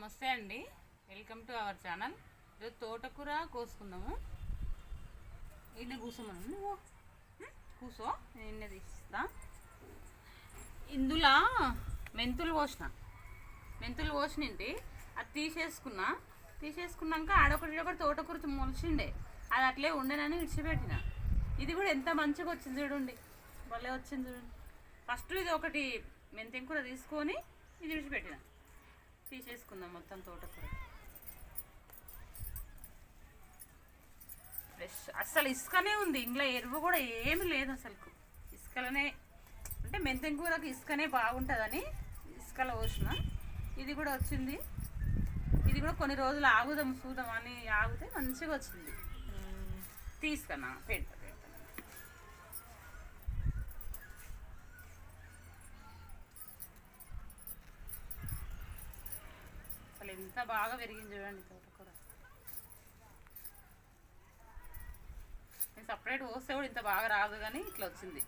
నమస్తే అండి. Welcome to our channel ఈరోజు తోటకూర కోసుకుందాము. ఇన్న కూర్చోమను. నువ్వు కూసో నేను ఇన్న తీస్తా. ఇందులో మెంతులు పోసిన మెంతులు పోసినంటి అది తీసేసుకున్నా. తీసేసుకున్నాక ఆడొకటి ఒకటి తోటకూర మొలిచిండే. అది అట్లే ఉండేనని విడిచిపెట్టిన. ఇది కూడా ఎంత మంచిగా వచ్చింది చూడండి. భలే వచ్చింది చూడండి. ఫస్ట్ ఇది ఒకటి మెంతెంకూర తీసుకొని ఇది విడిచిపెట్టిన. తీసేసుకుందాం మొత్తం తోటకూర. ఫ్రెష్ అసలు ఇసుకనే ఉంది. ఇంట్లో ఎరువు కూడా ఏమి లేదు అసలు ఇసుకలనే అంటే మెంతెం కూరకి ఇసుకనే బాగుంటుందని ఇసుకలో పోసిన. ఇది కూడా వచ్చింది. ఇది కూడా కొన్ని రోజులు ఆగుదాం చూద్దాం అని ఆగితే మంచిగా వచ్చింది. తీసుకున్నా పెడతా పెడతా అసలు ఎంత బాగా పెరిగింది చూడండి తోటకూర నేను సపరేట్ పోస్తే కూడా ఇంత బాగా రాదు కానీ ఇట్లా వచ్చింది.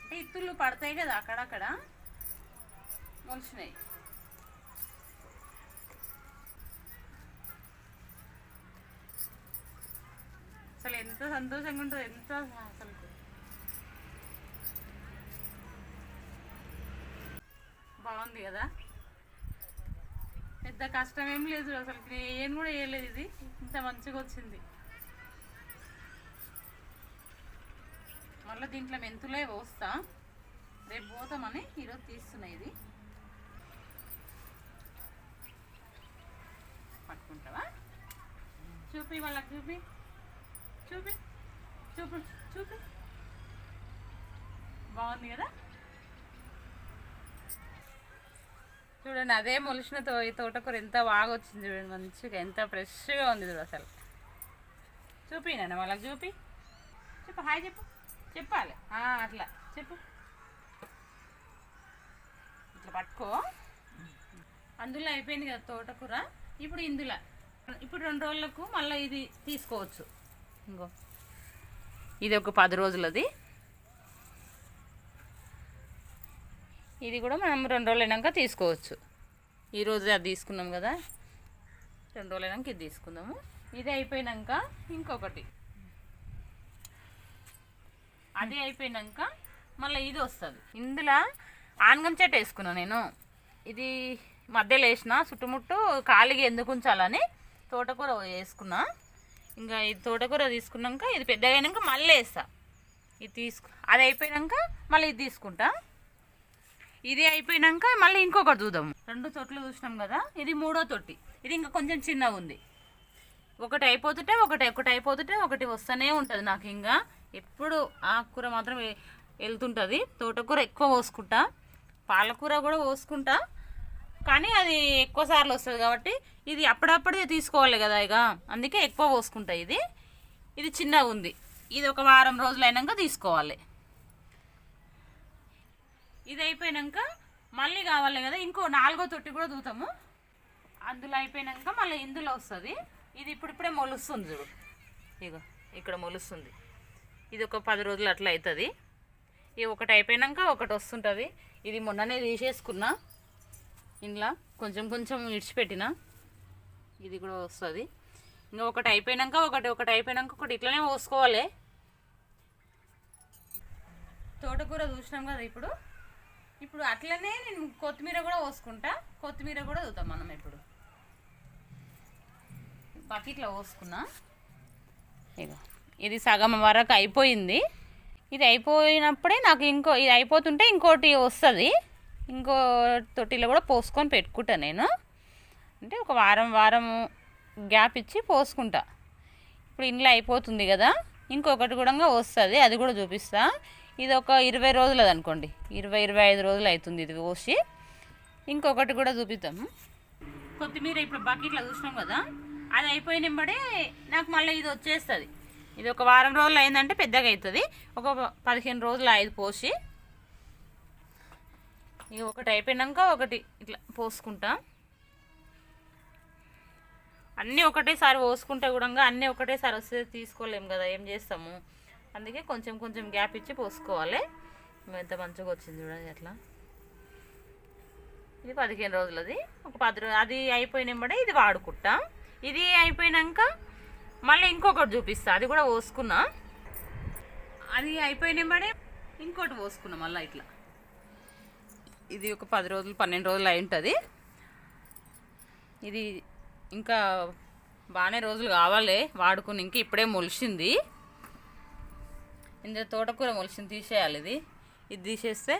అంటే ఇత్తులు పడతాయి కదా అక్కడక్కడ. మొలిచినాయి. అసలు ఎంత సంతోషంగా ఉంటుంది ఎంత అసలు బాగుంది కదా? పెద్ద కష్టం ఏం లేదు అసలు. ఏం కూడా వేయలేదు ఇది. ఇంత మంచిగా వచ్చింది. మళ్ళీ దీంట్లో మెంతులే పోస్తా. రేపు పోతామని ఈరోజు తీస్తున్నా ఇది. పట్టుకుంటావా? చూపి వాళ్ళకి చూపి. చూపి. చూపు. చూపి. బాగుంది కదా? చూడండి అదే మొలిచిన తో ఈ తోటకూర ఎంత బాగా వచ్చింది చూడండి మంచిగా ఎంత ఫ్రెష్గా ఉంది చూడు అసలు. చూపినాను వాళ్ళకి చూపి? చెప్పు హాయ్ చెప్పు. చెప్పాలి. అట్లా. చెప్పు. ఇట్లా పట్టుకో. అందులో అయిపోయింది కదా తోటకూర. ఇప్పుడు ఇందులో. ఇప్పుడు రెండు రోజులకు మళ్ళీ ఇది తీసుకోవచ్చు. ఇంకో. ఇది ఒక పది రోజులది. ఇది కూడా మనం రెండు రోజులు అయినాక తీసుకోవచ్చు. ఈరోజు అది తీసుకున్నాం కదా రెండు రోజులు అయినాక ఇది తీసుకుందాము. ఇది అయిపోయినాక ఇంకొకటి. అది అయిపోయినాక మళ్ళీ ఇది వస్తుంది. ఇందులో ఆనగం చెట్టు వేసుకున్నాను నేను. ఇది మధ్యలో వేసిన చుట్టుముట్టు ఖాళీగా ఎందుకు ఉంచాలని తోటకూర వేసుకున్నా. ఇంకా ఇది తోటకూర తీసుకున్నాక ఇది పెద్దగా అయినాక మళ్ళీ వేస్తా. ఇది తీసుకు అది అయిపోయినాక మళ్ళీ ఇది తీసుకుంటా. ఇది అయిపోయినాక మళ్ళీ ఇంకొకటి చూద్దాం. రెండు తొట్లు చూసినాం కదా ఇది మూడో తొట్టి. ఇది ఇంకా కొంచెం చిన్నగా ఉంది. ఒకటి అయిపోతుంటే ఒకటి ఒకటి అయిపోతుంటే ఒకటి వస్తూనే ఉంటుంది నాకు ఇంకా. ఎప్పుడు ఆకుకూర మాత్రం వెళ్తుంటుంది. తోటకూర ఎక్కువ పోసుకుంటా. పాలకూర కూడా పోసుకుంటా. కానీ అది ఎక్కువ సార్లు వస్తుంది కాబట్టి ఇది అప్పుడప్పుడే తీసుకోవాలి కదా ఇక. అందుకే ఎక్కువ పోసుకుంటా ఇది. ఇది చిన్నగా ఉంది. ఇది ఒక వారం రోజులు అయినాక తీసుకోవాలి. ఇది అయిపోయినాక మళ్ళీ కావాలి కదా ఇంకో నాలుగో తొట్టి కూడా దూతాము. అందులో అయిపోయినాక మళ్ళీ ఇందులో వస్తుంది. ఇది ఇప్పుడిప్పుడే మొలుస్తుంది చూడు. ఇగో ఇక్కడ మొలుస్తుంది. ఇది ఒక పది రోజులు అట్లా అవుతుంది ఇది ఒకటి అయిపోయినాక ఒకటి వస్తుంటుంది. ఇది మొన్ననే తీసేసుకున్నా. ఇంట్లో కొంచెం కొంచెం ఇడిచిపెట్టిన. ఇది కూడా వస్తుంది. ఇంకా ఒకటి అయిపోయినాక ఒకటి ఒకటి అయిపోయినాక ఒకటి ఇట్లనే పోసుకోవాలి. తోటకూర చూసినాం కదా ఇప్పుడు. ఇప్పుడు అట్లనే నేను కొత్తిమీర కూడా పోసుకుంటా. కొత్తిమీర కూడా చూద్దాం మనం ఇప్పుడు. బకెట్లో పోసుకున్నా. ఇగో ఇది సగం వరకు అయిపోయింది. ఇది అయిపోయినప్పుడే నాకు ఇంకో ఇది అయిపోతుంటే ఇంకోటి వస్తుంది. ఇంకో తొట్టిలో కూడా పోసుకొని పెట్టుకుంటా నేను. అంటే ఒక వారం వారం గ్యాప్ ఇచ్చి పోసుకుంటా. ఇప్పుడు ఇంట్లో అయిపోతుంది కదా. ఇంకొకటి కూడా వస్తుంది అది కూడా చూపిస్తా. ఇది ఒక ఇరవై రోజులది అనుకోండి ఇరవై ఇరవై ఐదు రోజులు అవుతుంది ఇది పోసి. ఇంకొకటి కూడా చూపిద్దాం. కొత్తిమీర ఇప్పుడు బకెట్లో చూసినాం కదా అది అయిపోయినబడే నాకు మళ్ళీ ఇది వచ్చేస్తుంది. ఇది ఒక వారం రోజులు అయిందంటే పెద్దగా అవుతుంది ఒక పదిహేను రోజులు ఐదు పోసి. ఇక ఒకటి అయిపోయినాక ఒకటి ఇట్లా పోసుకుంటాం. అన్నీ ఒకటేసారి పోసుకుంటే కూడా అన్నీ ఒకటేసారి వస్తే తీసుకోలేము కదా ఏం చేస్తాము? అందుకే కొంచెం కొంచెం గ్యాప్ ఇచ్చి పోసుకోవాలి. ఎంత మంచిగా వచ్చింది చూడండి అట్లా. ఇది పదిహేను రోజులది. ఒక పది రోజు అది అయిపోయినప్పుడే ఇది వాడుకుంటాం. ఇది అయిపోయినాక మళ్ళీ ఇంకొకటి చూపిస్తా. అది కూడా పోసుకున్నా. అది అయిపోయినప్పుడే ఇంకోటి పోసుకున్నా మళ్ళీ ఇట్లా. ఇది ఒక పది రోజులు పన్నెండు రోజులు అయి ఉంటుంది ఇది ఇంకా బాగానే రోజులు కావాలి. వాడుకుని ఇంకా ఇప్పుడే మొలిసింది. ఇందులో తోటకూర మొలిసింది తీసేయాలి ఇది. ఇది తీసేస్తే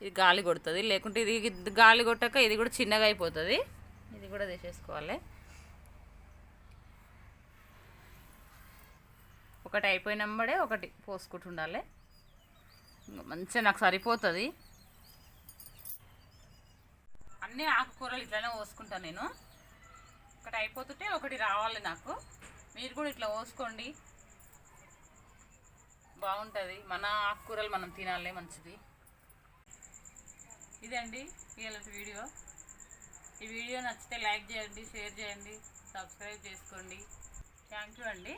ఇది గాలి కొడుతుంది. లేకుంటే ఇది గాలి కొట్టాక ఇది కూడా చిన్నగా అయిపోతుంది. ఇది కూడా తీసేసుకోవాలి. ఒకటి అయిపోయినమ్మడే ఒకటి పోసుకుంటుండాలి. మంచిగా నాకు సరిపోతుంది. అన్ని ఆకుకూరలు ఇట్లానే పోసుకుంటాను నేను. ఒకటి అయిపోతుంటే ఒకటి రావాలి నాకు. మీరు కూడా ఇట్లా పోసుకోండి. బాగుంటుంది. మన ఆకుకూరలు మనం తినాలే మంచిది. ఇదండి ఇలాంటి వీడియో. ఈ వీడియో నచ్చితే లైక్ చేయండి షేర్ చేయండి సబ్స్క్రైబ్ చేసుకోండి. థ్యాంక్ యూ అండి.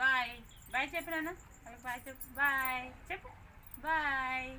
బాయ్ బాయ్ చెప్పినాను బాయ్ చెప్పు. బాయ్ చెప్పు. బాయ్